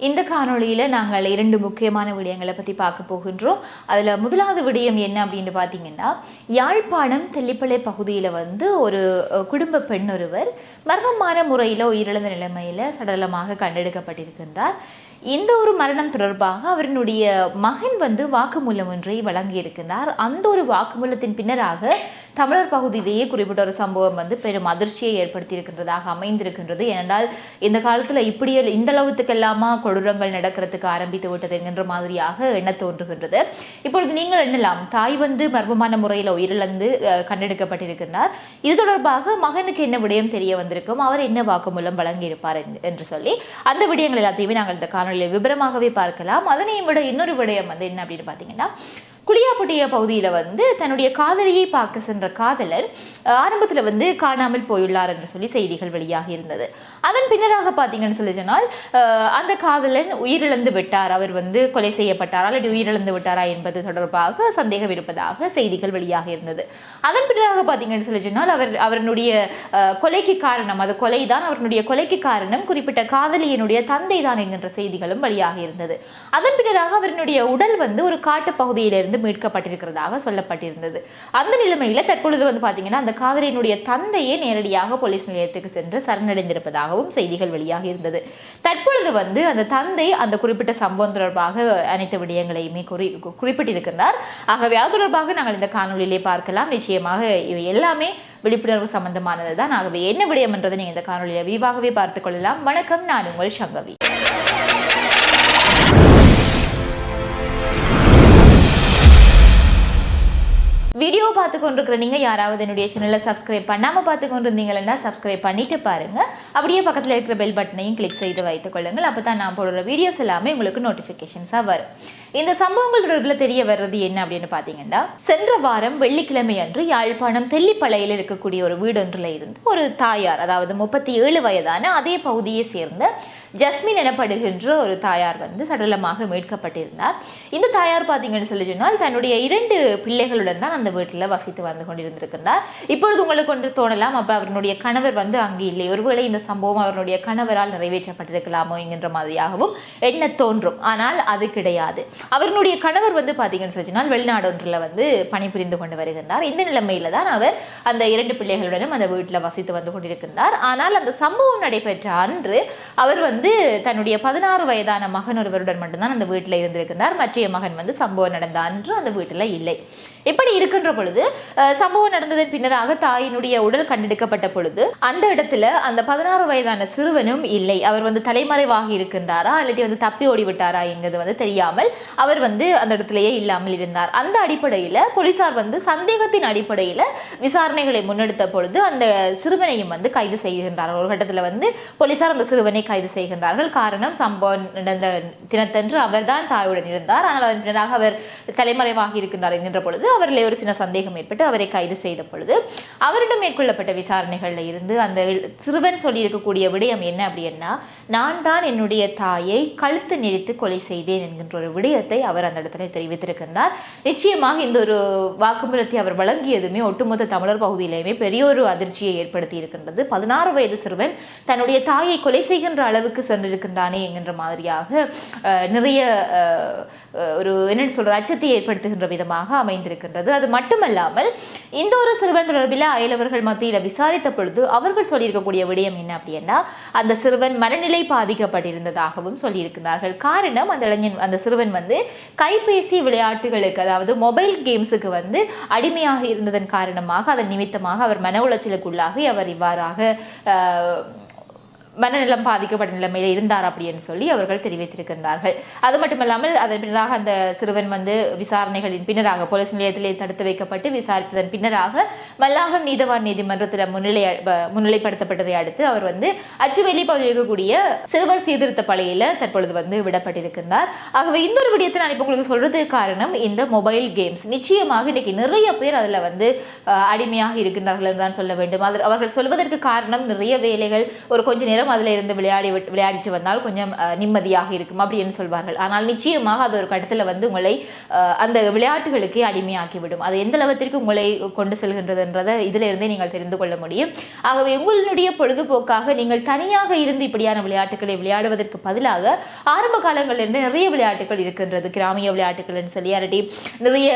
இந்த காணொளியில் நாங்கள் இரண்டு முக்கியமான விடயங்களை பற்றி பார்க்க போகின்றோம். அதில் முதலாவது விடயம் என்ன அப்படின்னு பார்த்தீங்கன்னா யாழ்ப்பாணம் தெல்லிப்பளை பகுதியில் வந்து ஒரு அஹ், குடும்ப பெண் ஒருவர் மர்மமான முறையில் உயிரிழந்த நிலைமையில் சடலமாக கண்டெடுக்கப்பட்டிருக்கின்றார். இந்த ஒரு மரணம் தொடர்பாக அவரினுடைய மகன் வந்து வாக்குமூலம் ஒன்றை வழங்கியிருக்கிறார். அந்த ஒரு வாக்குமூலத்தின் பின்னராக தமிழர் பகுதியிலேயே குறிப்பிட்ட ஒரு சம்பவம் வந்து பெரும் அதிர்ச்சியை ஏற்படுத்தியிருக்கின்றதாக அமைந்திருக்கின்றது. ஏனென்றால் இந்த காலத்தில் இப்படி இந்த அளவுத்துக்கெல்லாமா கொடூரங்கள் நடக்கிறதுக்கு ஆரம்பித்து விட்டது என்கின்ற மாதிரியாக எண்ண தோன்றுகின்றது. இப்பொழுது நீங்கள் எண்ணலாம் தாய் வந்து மர்மமான முறையில் உயிரிழந்து அஹ், கண்டெடுக்கப்பட்டிருக்கிறார். இது தொடர்பாக மகனுக்கு என்ன விடயம் தெரிய வந்திருக்கும்? அவர் என்ன வாக்குமூலம் வழங்கியிருப்பார் என்று- என்று சொல்லி அந்த விடயங்கள் எல்லாத்தையுமே நாங்கள் இந்த காணொலியில் விபரமாகவே பார்க்கலாம். அதனையும் விட இன்னொரு விடயம் வந்து என்ன அப்படின்னு பார்த்தீங்கன்னா குளியாப்பட்டிய பகுதியில் வந்து தன்னுடைய காதலியை பார்க்க சென்ற காதலர் ஆரம்பத்தில் வந்து காணாமல் போயுள்ளார் என்று சொல்லி செய்திகள் வெளியாகி இருந்தது. அதன் பின்னராக பார்த்தீங்கன்னு சொல்லி சொன்னால் அந்த காதலன் உயிரிழந்து விட்டார். அவர் வந்து கொலை செய்யப்பட்டாரா அல்லது உயிரிழந்து விட்டாரா என்பது தொடர்பாக சந்தேகம் இருப்பதாக செய்திகள் வெளியாக இருந்தது. அதன் பின்னராக பார்த்தீங்கன்னு சொல்லி சொன்னால் அவர் அவருடைய கொலைக்கு காரணம் அது கொலைதான் அவருடைய கொலைக்கு காரணம் குறிப்பிட்ட காதலியினுடைய தந்தை தான் என்கின்ற செய்திகளும் வெளியாக இருந்தது. அதன் பின்னராக அவருடைய உடல் வந்து ஒரு காட்டு பகுதியிலிருந்து மீட்கப்பட்டிருக்கிறதாக சொல்லப்பட்டிருந்தது. அந்த நிலைமையில தற்பொழுது வந்து பாத்தீங்கன்னா அந்த காவிரியினுடைய தந்தையே நேரடியாக போலீஸ் நிலையத்துக்கு சென்று சரணடைந்திருப்பதாகவும் செய்திகள் வெளியாகி இருந்தது. தற்பொழுது வந்து அந்த தந்தை அந்த குறிப்பிட்ட சம்பவம் தொடர்பாக அனைத்து விடயங்களையுமே குறி குறிப்பிட்டிருக்கிறார் ஆகவே அது தொடர்பாக நாங்கள் இந்த காணொலியிலே பார்க்கலாம். நிச்சயமாக இவை எல்லாமே விழிப்புணர்வு சம்பந்தமானது தான் ஆகவே என்ன விடயம் என்றதை நீங்கள் இந்த காணொலியை விரிவாகவே பார்த்துக் கொள்ளலாம். வணக்கம். நான் உங்கள் சங்கவி. வீடியோ பார்த்து கொண்டிருக்கிற நீங்கள் யாராவது என்னுடைய சேனலை சப்ஸ்கிரைப் பண்ணாமல் பார்த்து கொண்டிருந்தீங்கன்னா சப்ஸ்கிரைப் பண்ணிட்டு பாருங்கள் அப்படியே பக்கத்தில் இருக்கிற பெல் பட்டனையும் கிளிக் செய்து வைத்துக் கொள்ளுங்கள். அப்போ தான் நான் போடுற வீடியோஸ் எல்லாமே உங்களுக்கு நோட்டிஃபிகேஷன்ஸாக வரும். இந்த சம்பவங்கள் தொடர்பில் தெரிய வர்றது என்ன அப்படின்னு பார்த்தீங்கன்னா சென்ற வாரம் வெள்ளிக்கிழமை அன்று யாழ்ப்பாணம் தெல்லிப்பளையில் இருக்கக்கூடிய ஒரு வீடொன்றில் இருந்து ஒரு தாயார் அதாவது முப்பத்தி ஏழு வயதான அதே பகுதியை சேர்ந்த ஜஸ்மின் எனப்படுகின்ற ஒரு தாயார் வந்து சடலமாக மீட்கப்பட்டிருந்தார். இந்த தாயார் பார்த்தீங்கன்னு சொல்லி சொன்னால் தன்னுடைய இரண்டு பிள்ளைகளுடன் தான் அந்த வீட்டில் வசித்து வந்து கொண்டிருந்திருக்கிறார் இப்பொழுது உங்களுக்கு ஒன்று தோணலாம் அப்போ அவருடைய கணவர் வந்து அங்கு இல்லை. ஒருவேளை இந்த சம்பவம் அவருடைய கணவரால் நிறைவேற்றப்பட்டிருக்கலாமோ என்கின்ற மாதிரியாகவும் என்ன தோன்றும். ஆனால் அது கிடையாது. அவருடைய கணவர் வந்து பார்த்தீங்கன்னு சொல்லி சொன்னால் வெளிநாடு ஒன்றில் வந்து பணிபுரிந்து கொண்டு வருகின்றார். இந்த நிலைமையில தான் அவர் அந்த இரண்டு பிள்ளைகளுடனும் அந்த வீட்டில் வசித்து வந்து கொண்டிருக்கின்றார். ஆனால் அந்த சம்பவம் நடைபெற்ற அன்று அவர் வந்து வந்து தன்னுடைய பதினாறு வயதான மகன் ஒருவருடன் மட்டும்தான் அந்த வீட்டில் இருந்திருக்கிறார் மற்றைய மகன் வந்து சம்பவம் நடந்த அன்று அந்த வீட்டில் இல்லை. இப்படி இருக்கின்ற பொழுது சம்பவம் நடந்ததன் பின்னராக தாயினுடைய உடல் கண்டெடுக்கப்பட்ட பொழுது அந்த இடத்துல அந்த பதினாறு வயதான சிறுவனும் இல்லை. அவர் வந்து தலைமறைவாக இருக்கின்றாரா இல்லாட்டி வந்து தப்பி ஓடி விட்டாரா என்கிறது வந்து தெரியாமல் அவர் வந்து அந்த இடத்துலயே இல்லாமல் இருந்தார். அந்த அடிப்படையில் போலீசார் வந்து சந்தேகத்தின் அடிப்படையில் விசாரணைகளை முன்னெடுத்த பொழுது அந்த சிறுவனையும் வந்து கைது செய்கின்றார் ஒரு கட்டத்தில் வந்து போலீசார் அந்த சிறுவனை கைது செய்கிறார் செய்கின்றார்கள். காரணம் சம்பவம் நடந்த தினத்தன்று அவர்தான் தாயுடன் இருந்தார். ஆனால் அதன் பின்னராக அவர் தலைமறைவாக இருக்கின்றார் என்கின்ற பொழுது அவரில் ஒரு சின்ன சந்தேகம் ஏற்பட்டு அவரை கைது செய்த பொழுது அவரிடம் மேற்கொள்ளப்பட்ட விசாரணைகளில் இருந்து அந்த சிறுவன் சொல்லியிருக்கக்கூடிய விடயம் என்ன அப்படின்னா நான் தான் என்னுடைய தாயை கழுத்து நெறித்து கொலை செய்தேன் என்கின்ற ஒரு விடயத்தை அவர் அந்த இடத்துல தெரிவித்திருக்கின்றார். நிச்சயமாக இந்த ஒரு வாக்குமூலத்தை அவர் வழங்கியதுமே ஒட்டுமொத்த தமிழர் பகுதியிலேயுமே பெரிய ஒரு அதிர்ச்சியை ஏற்படுத்தி இருக்கின்றது பதினாறு வயது சிறுவன் தன்னுடைய தாயை கொலை செய்கின்ற அளவுக்கு சென்றிருக்கின்றானே என்கின்ற மாதிரியாக நிறைய ஒரு என்னென்னு சொல்கிறது அச்சத்தை ஏற்படுத்துகின்ற விதமாக அமைந்திருக்கின்றது. அது மட்டுமல்லாமல் இந்த ஒரு சிறுவன் தொடர்பில் அயலவர்கள் மத்தியில் விசாரித்த பொழுது அவர்கள் சொல்லியிருக்கக்கூடிய விடயம் என்ன அப்படின்னா அந்த சிறுவன் மனநிலை பாதிக்கப்பட்டிருந்ததாகவும் சொல்லியிருக்கிறார்கள். காரணம் அந்த இளைஞன் அந்த சிறுவன் வந்து கைபேசி விளையாட்டுகளுக்கு அதாவது மொபைல் கேம்ஸுக்கு வந்து அடிமையாக இருந்ததன் காரணமாக அதன் நிமித்தமாக அவர் மன உளைச்சலுக்குள்ளாகி அவர் இவ்வாறாக மனநலம் பாதிக்கப்பட்ட நிலைமையில் இருந்தார் அப்படின்னு சொல்லி அவர்கள் தெரிவித்திருக்கின்றார்கள். அது மட்டுமல்லாமல் அதன் பின்னராக அந்த சிறுவன் வந்து விசாரணைகளின் பின்னராக போலீஸ் நிலையத்திலே தடுத்து வைக்கப்பட்டு விசாரித்ததன் பின்னராக மல்லாகம் நீதவான் நீதிமன்றத்தில் முன்னிலை முன்னிலைப்படுத்தப்பட்டதை அடுத்து அவர் வந்து அச்சுவேலி பகுதியில் இருக்கக்கூடிய சிறுவர் சீர்திருத்த பள்ளியில் தற்பொழுது வந்து விடப்பட்டிருக்கின்றார். ஆகவே இந்த ஒரு விடயத்தை நான் இப்போ உங்களுக்கு சொல்றதுக்கு காரணம் இந்த மொபைல் கேம்ஸ். நிச்சயமாக இன்னைக்கு நிறைய பேர் அதில் வந்து அடிமையாக இருக்கின்றார்கள் என்று தான் சொல்ல வேண்டும். அவர்கள் சொல்வதற்கு காரணம் நிறைய வேலைகள் ஒரு கொஞ்ச நேரம் நேரம் அதில் இருந்து விளையாடி விட்டு விளையாடிச்சு வந்தால் கொஞ்சம் நிம்மதியாக இருக்கும் அப்படின்னு சொல்வார்கள். ஆனால் நிச்சயமாக அது ஒரு கட்டத்தில் வந்து உங்களை அந்த விளையாட்டுகளுக்கே அடிமையாக்கிவிடும். அது எந்த அளவத்திற்கு உங்களை கொண்டு செல்கின்றதுன்றதை இதிலிருந்தே நீங்கள் தெரிந்து கொள்ள முடியும். ஆகவே உங்களுடைய பொழுதுபோக்காக நீங்கள் தனியாக இருந்து இப்படியான விளையாட்டுகளை விளையாடுவதற்கு பதிலாக ஆரம்ப காலங்களிலிருந்து நிறைய விளையாட்டுகள் இருக்கின்றது. கிராமிய விளையாட்டுகள்னு சொல்லி அரட்டி நிறைய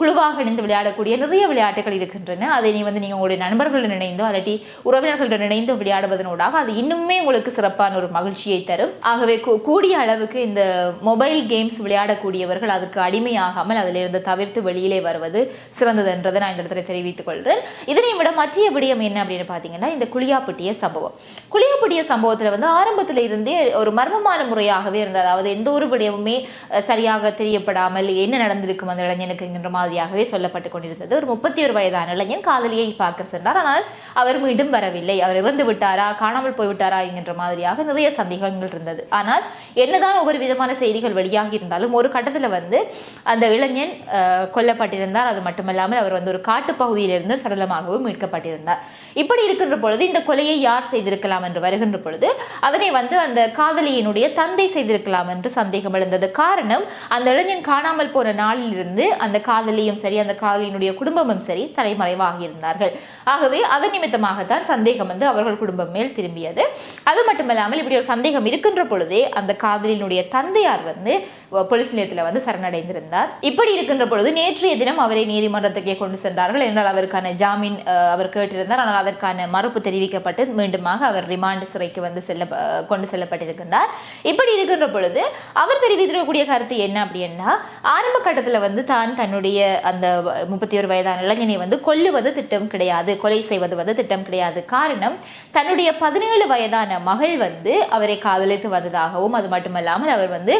குழுவாக இணைந்து விளையாடக்கூடிய நிறைய விளையாட்டுகள் இருக்கின்றன. அதை நீ வந்து நீங்கள் உங்களுடைய நண்பர்களுடன் இணைந்தோ அல்லாட்டி உறவினர்களுடன் இணைந்து விளையாடுவதனோடாக அது இன்னுமே உங்களுக்கு சிறப்பான ஒரு மகிழ்ச்சியை தரும். ஆகவே கூ- கூடிய அளவுக்கு இந்த மொபைல் கேம்ஸ் விளையாடக்கூடியவர்கள் அதுக்கு அடிமையாகாமல் அதிலிருந்து தவிர்த்து வெளியிலே வருவது சிறந்தது என்றதை நான் இந்த இடத்துல தெரிவித்துக் கொள்கிறேன் இதனை விட மற்ற விடயம் என்ன அப்படின்னு பார்த்தீங்கன்னா இந்த குளியாப்பட்டிய சம்பவம். குளியாப்பட்டிய சம்பவத்தில் வந்து ஆரம்பத்தில் இருந்தே ஒரு மர்மமான முறையாகவே இருந்தது. அதாவது எந்த ஒரு விடயமுமே சரியாக தெரியப்படாமல் என்ன நடந்திருக்கும் அந்த இளைஞனுக்கு என்கின்ற மாதிரியாகவே சொல்லப்பட்டு கொண்டிருந்தது. ஒரு முப்பத்தி ஒரு வயதான இளைஞன் காதலியை பார்க்க சென்றார். ஆனால் அவர் மீண்டும் வரவில்லை. அவர் இறந்து விட்டாரா காணாமல் போய் போய்விட்டாரா என்கின்ற மாதிரியாக நிறைய சந்தேகங்கள் இருந்தது. ஆனால் என்னதான் ஒவ்வொரு விதமான செய்திகள் வெளியாகி இருந்தாலும் ஒரு கட்டத்தில் வந்து அந்த இளைஞன் கொல்லப்பட்டிருந்தார். அது மட்டுமல்லாமல் அவர் வந்து ஒரு காட்டுப்பகுதியிலிருந்து சடலமாகவும் மீட்கப்பட்டிருந்தார். இப்படி இருக்கின்ற பொழுது இந்த கொலையை யார் செய்திருக்கலாம் என்று வருகின்ற பொழுது அதனை வந்து அந்த காதலியினுடைய தந்தை செய்திருக்கலாம் என்று சந்தேகம் எழுந்தது. காரணம் அந்த இளைஞன் காணாமல் போன நாளிலிருந்து அந்த காதலியும் சரி அந்த காதலியினுடைய குடும்பமும் சரி தலைமறைவாகி இருந்தார்கள். ஆகவே அதன் நிமித்தமாகத்தான் சந்தேகம் வந்து அவர்கள் குடும்பம் மேல் திரும்பியது. அது மட்டுமல்லாமல் இப்படி ஒரு சந்தேகம் இருக்கின்ற பொழுதே அந்த காதலினுடைய தந்தையார் வந்து போலீஸ் நிலையத்தில் வந்து சரணடைந்திருந்தார். இப்படி இருக்கின்ற பொழுது நேற்றைய தினம் அவரை நீதிமன்றத்துக்கே கொண்டு சென்றார்கள். என்றால் அவருக்கான ஜாமீன் அவர் கேட்டிருந்தார். ஆனால் அதற்கான மறுப்பு தெரிவிக்கப்பட்டு மீண்டுமாக அவர் ரிமாண்ட் சிறைக்கு வந்து செல்ல கொண்டு செல்லப்பட்டிருக்கின்றார். இப்படி இருக்கின்ற பொழுது அவர் தெரிவித்திருக்கக்கூடிய கருத்து என்ன அப்படின்னா ஆரம்ப கட்டத்தில் வந்து தான் தன்னுடைய அந்த முப்பத்தி ஒரு வயதான இளைஞனை வந்து கொல்லுவது திட்டம் கிடையாது கொலை செய்வது வந்து திட்டம் கிடையாது. காரணம் தன்னுடைய பதினேழு வயதான மகள் வந்து அவரை காதலித்து வந்ததாகவும் அது மட்டுமல்லாமல் அவர் வந்து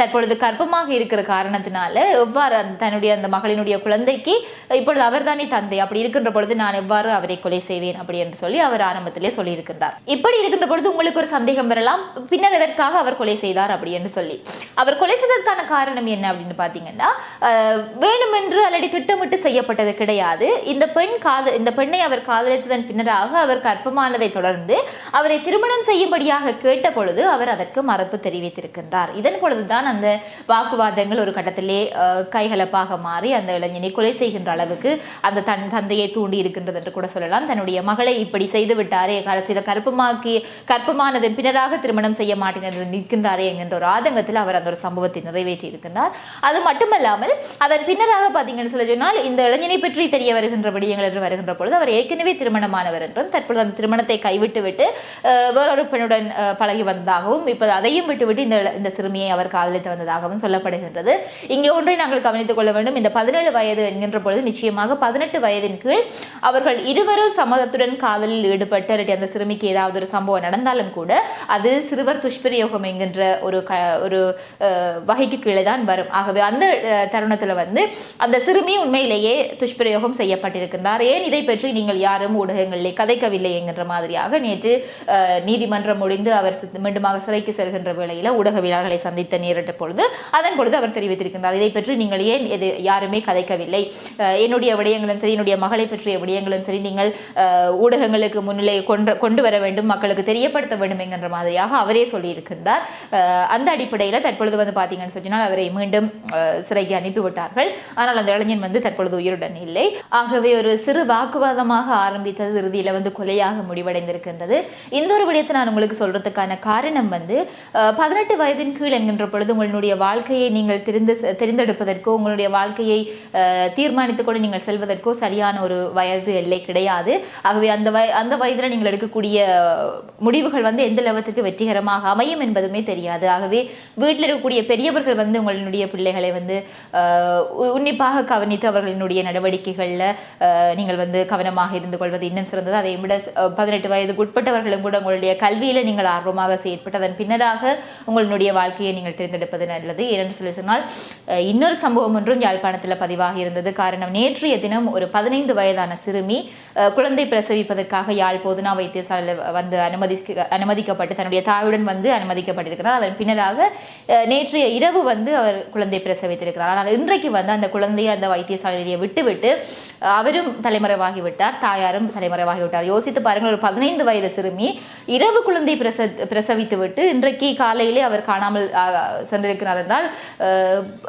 தற்பொழுது கர்ப்பமாக இருக்கிற காரணத்தினால எவ்வாறு அந்த தன்னுடைய அந்த மகளினுடைய குழந்தைக்கு இப்பொழுது அவர்தானே தந்தை அப்படி இருக்கின்ற பொழுது நான் எவ்வாறு அவரை கொலை செய்வேன் அப்படி என்று சொல்லி அவர் ஆரம்பத்திலே சொல்லியிருக்கின்றார். இப்படி இருக்கின்ற பொழுது உங்களுக்கு ஒரு சந்தேகம் வரலாம். பின்னர் எதற்காக அவர் கொலை செய்தார் அப்படி என்று சொல்லி. அவர் கொலை செய்ததற்கான காரணம் என்ன அப்படின்னு பார்த்தீங்கன்னா வேணுமென்று அல்லடி திட்டமிட்டு செய்யப்பட்டது கிடையாது. இந்த பெண் காத இந்த பெண்ணை அவர் காதலித்ததன் பின்னராக அவர் கர்ப்பமானதை தொடர்ந்து அவரை திருமணம் செய்யும்படியாக கேட்ட பொழுது அவர் அதற்கு மறுப்பு தெரிவித்திருக்கின்றார். இதன் பொழுதுதான் அந்த வாக்குவாதங்கள் ஒரு கட்டத்திலே கைகலப்பாக மாறி அந்த இளைஞனை கொலை செய்கின்ற அளவுக்கு அந்த தன் தந்தையை தூண்டி இருக்கின்றது என்று கூட சொல்லலாம். தன்னுடைய மகளை இப்படி செய்து விட்டாரே கடைசியில் கற்பமாக்கி கற்பமானதன் பின்னராக திருமணம் செய்ய மாட்டேன் என்று நிற்கின்றாரே என்கின்ற ஒரு ஆதங்கத்தில் அவர் அந்த ஒரு சம்பவத்தை நிறைவேற்றி இருக்கின்றார். அது மட்டுமல்லாமல் அதன் பின்னராக பார்த்தீங்கன்னு சொல்ல சொன்னால் இந்த இளைஞனை பற்றி தெரிய வருகின்ற விடயங்கள் என்று வருகின்ற பொழுது அவர் ஏற்கனவே திருமணமானவர் என்றும் தற்பொழுது அந்த திருமணத்தை கைவிட்டு விட்டு வேறொரு பெண்ணுடன் பழகி வந்ததாகவும் இப்போது அதையும் விட்டுவிட்டு இந்த இந்த சிறுமியை அவர் காதலித்து வந்ததாகவும் சொல்லப்படுகின்றது. இங்கே ஒன்றை நாங்கள் கவனித்துக் கொள்ள வேண்டும். இந்த பதினேழு வயது என்கின்ற பொழுது நிச்சயமாக பதினெட்டு வயதின் கீழ் அவர்கள் இருவரும் சம்மதத்துடன் காதலில் ஈடுபட்டு இல்லாட்டி அந்த சிறுமிக்கு ஏதாவது ஒரு சம்பவம் நடந்தாலும் கூட அது சிறுவர் துஷ்பிரயோகம் என்கின்ற ஒரு க ஒரு வகைக்கு கீழே தான் வரும். ஆகவே அந்த தருணத்தில் வந்து அந்த சிறுமி உண்மையிலேயே துஷ்பிரயோகம் செய்யப்பட்டிருக்கின்றார். ஏன் இதை பற்றி நீங்கள் யாரும் ஊடகங்களிலே கதைக்கவில்லை என்கின்ற மாதிரியாக நேற்று நீதிமன்றம் முடிந்து அவர் மீண்டுமாக சிறைக்கு செல்கின்ற வேளையில் ஊடகவியலாளர்களை சந்தித்த நேரிட்ட பொழுது அதன் பொழுது அவர் தெரிவித்திருக்கின்றார். இதை பற்றி நீங்கள் ஏன் எது யாருமே கதைக்கவில்லை? என்னுடைய விடயங்களும் சரி என்னுடைய மகளை பற்றிய விடயங்களும் சரி நீங்கள் ஊடகங்களுக்கு முன்னிலை கொண்டு கொண்டு வர வேண்டும் மக்களுக்கு தெரியப்படுத்த வேண்டும் என்கின்ற மாதிரியாக அவரே சொல்லியிருக்கின்றார். அந்த அடிப்படையில் தற்பொழுது வந்து பார்த்தீங்கன்னு சொன்னால் அவரை மீண்டும் சிறைக்கு அனுப்பிவிட்டார்கள். ஆனால் அந்த இளைஞன் வந்து தற்பொழுது உயிருடன் இல்லை. ஆகவே ஒரு சிறு வாக்குவாதமாக ஆரம்பித்தது இறுதியில் வந்து கொலையாக முடிவடைந்திருக்கின்றது. இந்த ஒரு விடயத்தை நான் உங்களுக்கு சொல்றதுக்கான காரணம் வந்து பதினெட்டு வயதின் கீழ் என்கின்ற பொழுது உங்களுடைய வாழ்க்கையை நீங்கள் தெரிந்து தெரிந்தெடுப்பதற்கோ உங்களுடைய வாழ்க்கையை தீர்மானித்து கூட கொண்டு நீங்கள் செல்வதற்கோ சரியான ஒரு வயது எல்லை கிடையாது. ஆகவே அந்த வய அந்த வயதில் நீங்கள் எடுக்கக்கூடிய முடிவுகள் வந்து எந்த லெவத்துக்கு வெற்றிகரமாக அமையும் என்பதுமே தெரியாது. ஆகவே வீட்டில் இருக்கக்கூடிய பெரியவர்கள் வந்து உங்களுடைய பிள்ளைகளை வந்து உ- உன்னிப்பாக கவனித்து அவர்களினுடைய நடவடிக்கைகளில் நீங்கள் வந்து கவனமாக இருந்து கொள்வது இன்னும் சிறந்தது. அதை விட பதினெட்டு வயதுக்கு உட்பட்டவர்களும் கூட உங்களுடைய கல்வியில் நீங்கள் ஆர்வமாக செயற்பட்டு அதன் பின்னராக உங்களுடைய வாழ்க்கையை நீங்கள் தேர்ந்தெடுப்பது நல்லது. ஏனென்று சொல்லி சொன்னால் இன்னொரு சம்பவம் ஒன்றும் யாழ்ப்பாணத்தில் பதிவாகி இருந்தது. காரணம் நேற்றைய தினம் ஒரு பதினைந்து வயதான சிறுமி குழந்தை பிரசவிப்பதற்காக யாழ் போதுனா வைத்தியசாலையில் வந்து அனுமதி அனுமதிக்கப்பட்டு தன்னுடைய தாயுடன் வந்து அனுமதிக்கப்பட்டிருக்கிறார். அதன் பின்னராக நேற்றைய இரவு வந்து அவர் குழந்தை பிரசவித்திருக்கிறார். ஆனால் இன்றைக்கு வந்து அந்த குழந்தையை அந்த வைத்தியசாலையிலேயே விட்டுவிட்டு அவரும் தலைமறைவாகிவிட்டார். தாயாரும் தலைமறைவாகிவிட்டார். யோசித்து பாருங்கள் ஒரு பதினைந்து வயது சிறுமி இரவு குழந்தை பிரச பிரசவித்து விட்டு இன்றைக்கு காலையிலே அவர் காணாமல் சென்றிருக்கிறார். சென்றிருக்கிறார் என்றால்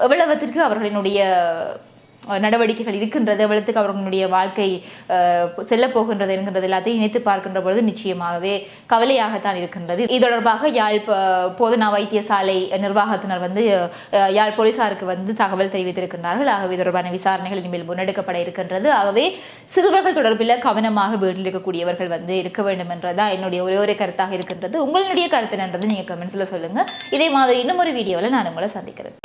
எவ்வளவத்திற்கு அவர்களினுடைய நடவடிக்கைகள் இருக்கின்றது எவ்வளத்துக்கு அவர்களுடைய வாழ்க்கை செல்ல போகின்றது என்கின்றது எல்லாத்தையும் இணைத்து பார்க்கின்ற பொழுது நிச்சயமாகவே கவலையாகத்தான் இருக்கின்றது. இது தொடர்பாக யாழ் போதனா வைத்தியசாலை நிர்வாகத்தினர் வந்து யாழ் போலீசாருக்கு வந்து தகவல் தெரிவித்திருக்கின்றார்கள். ஆகவே தொடர்பான விசாரணைகள் இனிமேல் முன்னெடுக்கப்பட இருக்கின்றது. ஆகவே சிறுவர்கள் தொடர்பில் கவனமாக வீட்டில் இருக்கக்கூடியவர்கள் வந்து இருக்க வேண்டும் என்றதான் என்னுடைய ஒரே ஒரு கருத்தாக இருக்கின்றது. உங்களுடைய கருத்து என்னன்றது நீங்கள் கமெண்ட்ஸில் சொல்லுங்கள் இதே மாதிரி இன்னும் ஒரு வீடியோவில் நான் உங்களை சந்திக்கிறேன்.